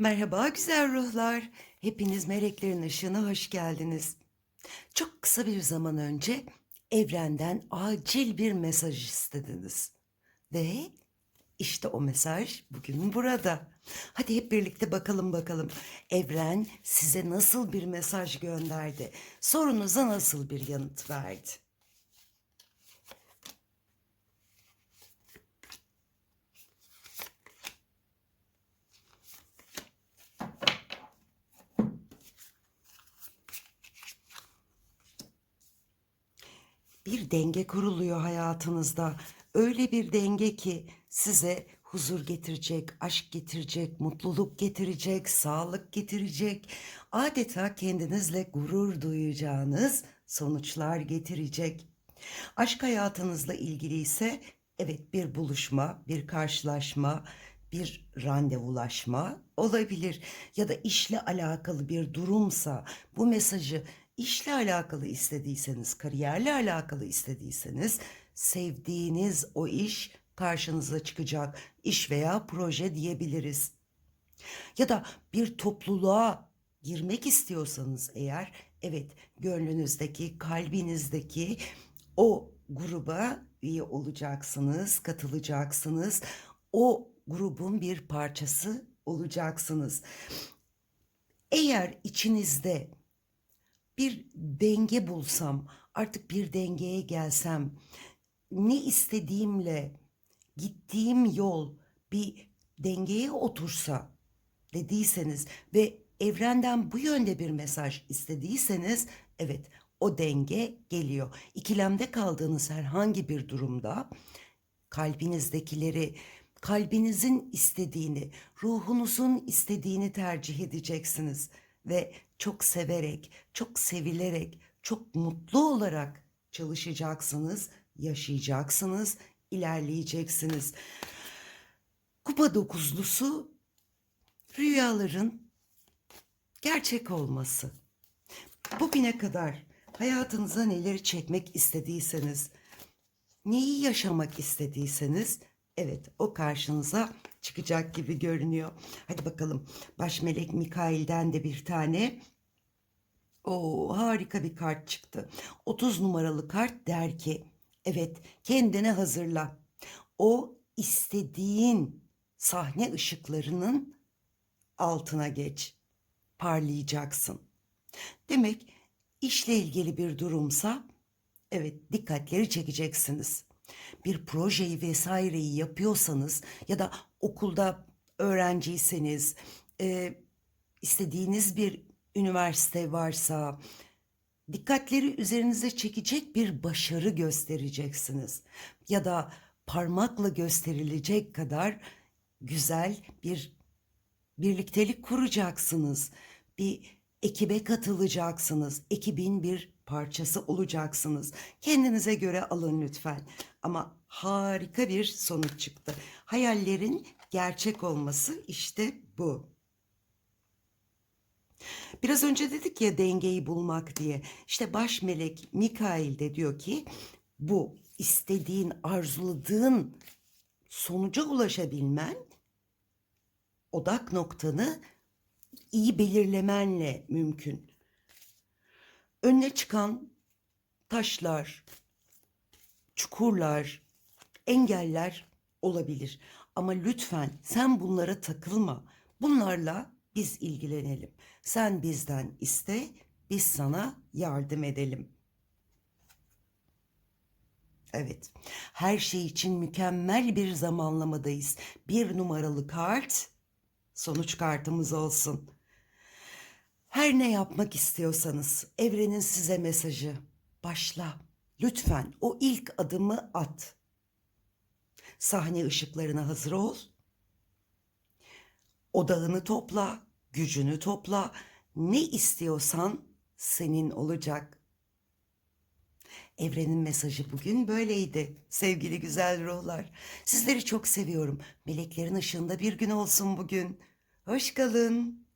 Merhaba güzel ruhlar. Hepiniz meleklerin ışığına hoş geldiniz. Çok kısa bir zaman önce evrenden acil bir mesaj istediniz. Ve işte o mesaj bugün burada. Hadi hep birlikte bakalım bakalım. Evren size nasıl bir mesaj gönderdi? Sorunuza nasıl bir yanıt verdi? Bir denge kuruluyor hayatınızda. Öyle bir denge ki size huzur getirecek, aşk getirecek, mutluluk getirecek, sağlık getirecek. Adeta kendinizle gurur duyacağınız sonuçlar getirecek. Aşk hayatınızla ilgili ise evet bir buluşma, bir karşılaşma, bir randevulaşma olabilir ya da işle alakalı bir durumsa bu mesajı işle alakalı istediyseniz, kariyerle alakalı istediyseniz sevdiğiniz o iş karşınıza çıkacak iş veya proje diyebiliriz. Ya da bir topluluğa girmek istiyorsanız eğer evet gönlünüzdeki, kalbinizdeki o gruba üye olacaksınız, katılacaksınız. O grubun bir parçası olacaksınız. Eğer içinizde bir denge bulsam, artık bir dengeye gelsem, ne istediğimle gittiğim yol bir dengeye otursa dediyseniz ve evrenden bu yönde bir mesaj istediyseniz evet o denge geliyor. İkilemde kaldığınız herhangi bir durumda kalbinizdekileri, kalbinizin istediğini, ruhunuzun istediğini tercih edeceksiniz ve çok severek, çok sevilerek, çok mutlu olarak çalışacaksınız, yaşayacaksınız, ilerleyeceksiniz. Kupa dokuzlusu rüyaların gerçek olması. Bugüne kadar hayatınıza neleri çekmek istediyseniz, neyi yaşamak istediyseniz evet o karşınıza çıkacak gibi görünüyor. Hadi bakalım baş melek Mikail'den de bir tane o harika bir kart çıktı. 30 numaralı kart der ki evet kendine hazırla. O istediğin sahne ışıklarının altına geç. Parlayacaksın. Demek işle ilgili bir durumsa evet dikkatleri çekeceksiniz. Bir projeyi vesaireyi yapıyorsanız ya da okulda öğrenciyseniz, e, istediğiniz bir üniversite varsa dikkatleri üzerinize çekecek bir başarı göstereceksiniz. Ya da parmakla gösterilecek kadar güzel bir birliktelik kuracaksınız. Bir ekibe katılacaksınız. Ekibin bir parçası olacaksınız. Kendinize göre alın lütfen. Ama harika bir sonuç çıktı. Hayallerin gerçek olması işte bu. Biraz önce dedik ya dengeyi bulmak diye. İşte baş melek Mikail de diyor ki bu istediğin, arzuladığın sonuca ulaşabilmen odak noktanı iyi belirlemenle mümkün. Önüne çıkan taşlar, çukurlar, engeller olabilir. Ama lütfen sen bunlara takılma. Bunlarla biz ilgilenelim. Sen bizden iste, biz sana yardım edelim. Evet, her şey için mükemmel bir zamanlamadayız. Bir numaralı kart, sonuç kartımız olsun. Her ne yapmak istiyorsanız evrenin size mesajı. Başla. Lütfen o ilk adımı at. Sahne ışıklarına hazır ol. Odağını topla, gücünü topla. Ne istiyorsan senin olacak. Evrenin mesajı bugün böyleydi sevgili güzel ruhlar. Sizleri çok seviyorum. Meleklerin ışığında bir gün olsun bugün. Hoş kalın.